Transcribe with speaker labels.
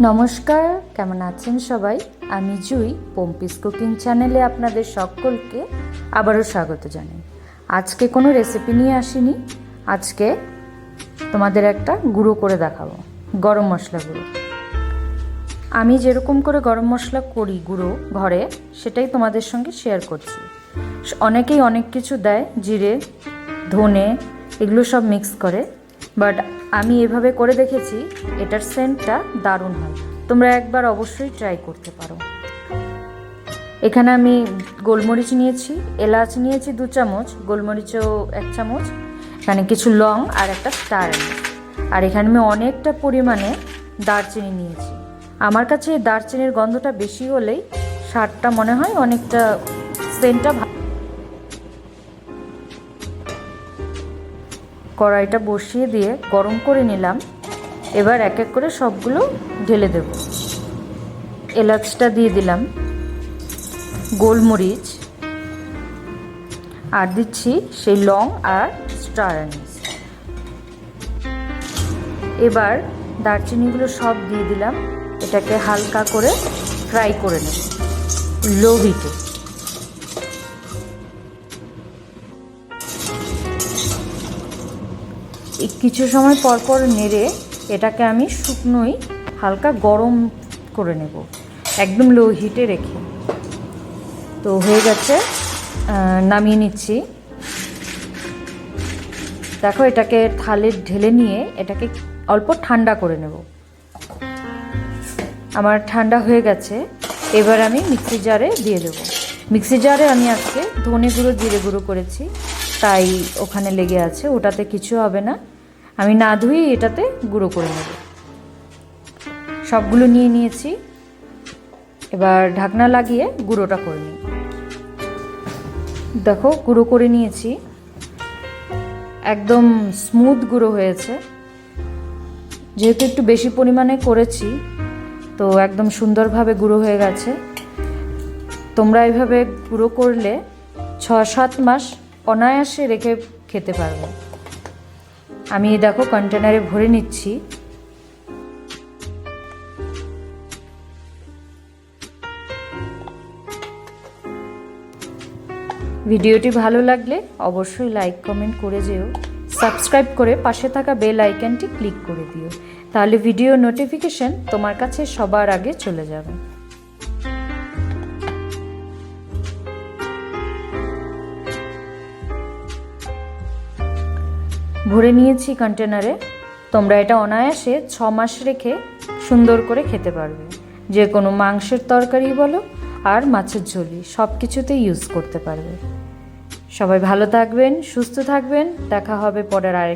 Speaker 1: নমস্কার, কেমন আছেন সবাই? আমি জুই, পম্পিস কুকিং চ্যানেলে আপনাদের সকলকে আবারও স্বাগত জানাই। আজকে কোনো রেসিপি নিয়ে আসিনি, আজকে তোমাদের একটা গুঁড়ো করে দেখাবো, গরম মশলা গুঁড়ো। আমি যেরকম করে গরম মশলা করি গুঁড়ো ঘরে, সেটাই তোমাদের সঙ্গে শেয়ার করছি। অনেকেই অনেক কিছু দেয়, জিরে, ধনে, এগুলো সব মিক্স করে বাট আমি এভাবে করে দেখেছি, এটার সেন্টটা দারুণ হয়। তোমরা একবার অবশ্যই ট্রাই করতে পারো। এখানে আমি গোলমরিচ নিয়েছি, এলাচ নিয়েছি দু চামচ, গোলমরিচও এক চামচ, এখানে কিছু লং আর একটা স্টার আর এখানে আমি অনেকটা পরিমাণে দারচিনি নিয়েছি। আমার কাছে দারচিনির গন্ধটা বেশি হলেই স্বাদটা মনে হয় অনেকটা সেন্টটা কড়াইটা বসিয়ে দিয়ে গরম করে নিলাম। এবার এক এক করে সবগুলো ঢেলে দেব। এলাচটা দিয়ে দিলাম। গোলমরিচ। আর দিচ্ছি সেই লং আর স্টার এবার দারচিনিগুলো সব দিয়ে দিলাম। এটাকে হালকা করে ফ্রাই করে নেব। লো হিটে। কিছু সময় পর পর নেড়ে এটাকে আমি শুকনোই হালকা গরম করে নেব। একদম লো হিটে রেখে। তো হয়ে গেছে নামিয়ে নিচ্ছি। দেখো এটাকে থালে ঢেলে নিয়ে এটাকে অল্প ঠান্ডা করে নেব। আমার ঠান্ডা হয়ে গেছে, এবার আমি মিক্সি জারে দিয়ে দেবো। মিক্সি জারে আমি আজকে ধনে গুঁড়ো, জিরে গুঁড়ো করেছি। তাই ওখানে লেগে আছে, ওটাতে কিছু হবে না। আমি না ধুয়ে এটাতে গুঁড়ো করে নেব। সবগুলো নিয়ে নিয়েছি। এবার ঢাকনা লাগিয়ে গুঁড়োটা করে নিই। দেখো, গুঁড়ো করে নিয়েছি। একদম স্মুথ গুঁড়ো হয়েছে। যেহেতু একটু বেশি পরিমাণে করেছি, তো একদম সুন্দরভাবে গুঁড়ো হয়ে গেছে। তোমরা এইভাবে গুঁড়ো করলে ছ সাত মাস অনায়াসে রেখে খেতে পারবে। আমি দেখো কন্টেনারে ভরে নিচ্ছি। ভিডিওটি ভালো লাগলে অবশ্যই লাইক কমেন্ট করে যেও। সাবস্ক্রাইব করে পাশে থাকা বেল আইকনটি ক্লিক করে দিও। তাহলে ভিডিও নোটিফিকেশন তোমার কাছে সবার আগে চলে যাবে। ভরে নিয়েছি কন্টেনারে তোমরা এটা অনায়াসে ছ মাস রেখে সুন্দর করে খেতে পারবে। যে কোনো মাংসের তরকারি বলো আর মাছের ঝোলি সব কিছুতেই ইউজ করতে পারবে। সবাই ভালো থাকবেন, সুস্থ থাকবেন। দেখা হবে পরের আরেক